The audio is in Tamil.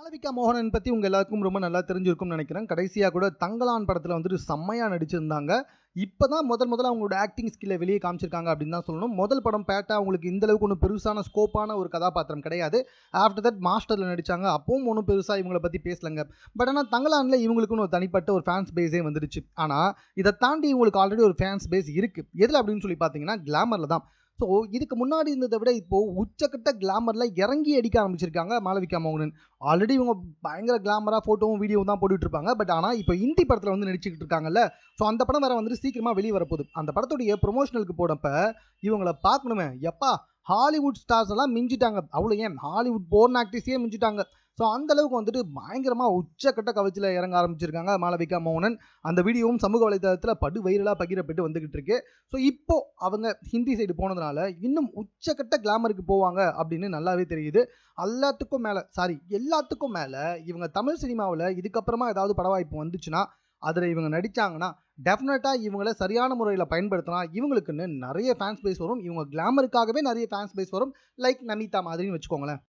மாளவிகா மோகனன் பற்றி உங்கள் எல்லாருக்கும் ரொம்ப நல்லா தெரிஞ்சிருக்கும்னு நினைக்கிறேன். கடைசியாக கூட தங்கலான் படத்தில் வந்துட்டு செம்மையாக நடிச்சிருந்தாங்க. இப்போ தான் முதல் முதல்ல அவங்களோட ஆக்டிங் ஸ்கில்லை வெளியே காமிச்சிருக்காங்க அப்படின்னு தான் சொல்லணும். முதல் படம் பேட்டா அவங்களுக்கு இந்த அளவுக்கு ஒன்றும் பெருசான ஸ்கோப்பான ஒரு கதாபாத்திரம் கிடையாது. ஆஃப்டர் தட் மாஸ்டரில் நடிச்சாங்க. அப்பவும் ஒன்றும் பெருசாக இவங்களை பற்றி பேசலங்க. பட் ஆனால் தங்கலானில் இவங்களுக்குன்னு ஒரு தனிப்பட்ட ஒரு ஃபேன்ஸ் பேஸே வந்துருச்சு. ஆனால் இதை தாண்டி இவங்களுக்கு ஆல்ரெடி ஒரு ஃபேன்ஸ் பேஸ் இருக்குது எதில் அப்படின்னு சொல்லி பார்த்தீங்கன்னா, கிளாமரில் தான். ஸோ இதுக்கு முன்னாடி இருந்ததை விட இப்போது உச்சக்கட்ட கிளாமரில் இறங்கி அடிக்க ஆரம்பிச்சிருக்காங்க மாளவிகா மோகனன். ஆல்ரெடி இவங்க பயங்கர கிளாமராக ஃபோட்டோவும், வீடியோவும் தான் போட்டுட்டு இருப்பாங்க. பட் ஆனால் இப்போ ஹிந்தி படத்தில் வந்து நடிச்சுக்கிட்டு இருக்காங்கல்ல. ஸோ அந்த படம் வேறு வந்துட்டு சீக்கிரமாக வெளியே வரப்போகுது. அந்த படத்துடைய ப்ரொமோஷனலுக்கு போனப்ப இவங்களை பார்க்கணுமே, எப்பா ஹாலிவுட் ஸ்டார்ஸ் எல்லாம் மிஞ்சிட்டாங்க. அவ்வளோ ஏன் ஹாலிவுட் போர்ன் ஆக்ட்ரஸையே மிஞ்சிட்டாங்க. ஸோ அந்த அளவுக்கு வந்துட்டு பயங்கரமாக உச்சக்கட்ட கவர்ச்சியில் இறங்க ஆரம்பிச்சிருக்காங்க மாளவிகா மோகனன். அந்த வீடியோவும் சமூக வலைதளத்தில் படு வைரலாக பகிரப்பட்டு வந்துகிட்டு இருக்கு. ஸோ இப்போ அவங்க ஹிந்தி சைடு போனதுனால இன்னும் உச்சக்கட்ட கிளாமருக்கு போவாங்க அப்படின்னு நல்லாவே தெரியுது. எல்லாத்துக்கும் மேலே சாரி எல்லாத்துக்கும் மேலே இவங்க தமிழ் சினிமாவில் இதுக்கப்புறமா ஏதாவது பட வாய்ப்பு வந்துச்சுன்னா, அதில் இவங்க நடித்தாங்கன்னா டெஃபினட்டாக இவங்களை சரியான முறையில் பயன்படுத்தினா இவங்களுக்குன்னு நிறைய ஃபேன்ஸ் பேஸ் வரும். இவங்க கிளாமருக்காகவே நிறைய ஃபேன்ஸ் பேஸ் வரும். லைக் நமிதா மாதிரின்னு வச்சுக்கோங்களேன்.